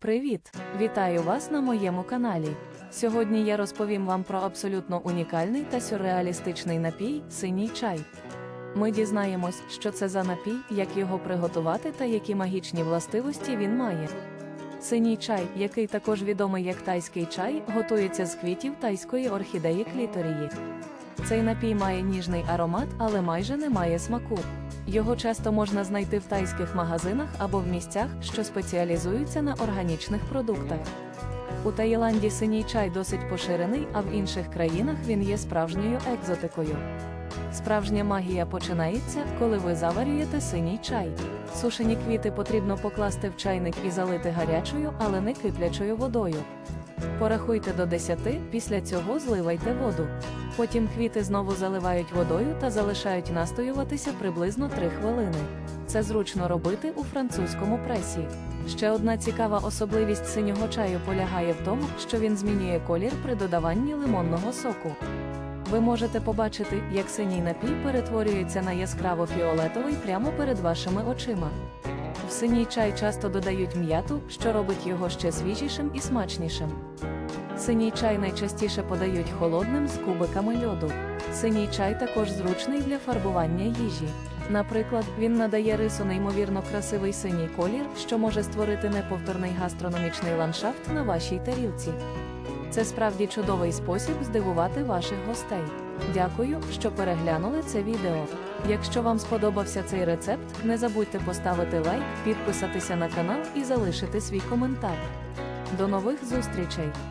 Привіт! Вітаю вас на моєму каналі. Сьогодні я розповім вам про абсолютно унікальний та сюрреалістичний напій синій чай. Ми дізнаємось, що це за напій, як його приготувати та які магічні властивості він має. Синій чай, який також відомий як тайський чай, готується з квітів тайської орхідеї кліторії. Цей напій має ніжний аромат, але майже не має смаку. Його часто можна знайти в тайських магазинах або в місцях, що спеціалізуються на органічних продуктах. У Таїланді синій чай досить поширений, а в інших країнах він є справжньою екзотикою. Справжня магія починається, коли ви заварюєте синій чай. Сушені квіти потрібно покласти в чайник і залити гарячою, але не киплячою водою. Порахуйте до 10, після цього зливайте воду. Потім квіти знову заливають водою та залишають настоюватися приблизно 3 хвилини. Це зручно робити у французькому пресі. Ще одна цікава особливість синього чаю полягає в тому, що він змінює колір при додаванні лимонного соку. Ви можете побачити, як синій напій перетворюється на яскраво фіолетовий прямо перед вашими очима. В синій чай часто додають м'яту, що робить його ще свіжішим і смачнішим. Синій чай найчастіше подають холодним з кубиками льоду. Синій чай також зручний для фарбування їжі. Наприклад, він надає рису неймовірно красивий синій колір, що може створити неповторний гастрономічний ландшафт на вашій тарілці. Це справді чудовий спосіб здивувати ваших гостей. Дякую, що переглянули це відео. Якщо вам сподобався цей рецепт, не забудьте поставити лайк, підписатися на канал і залишити свій коментар. До нових зустрічей!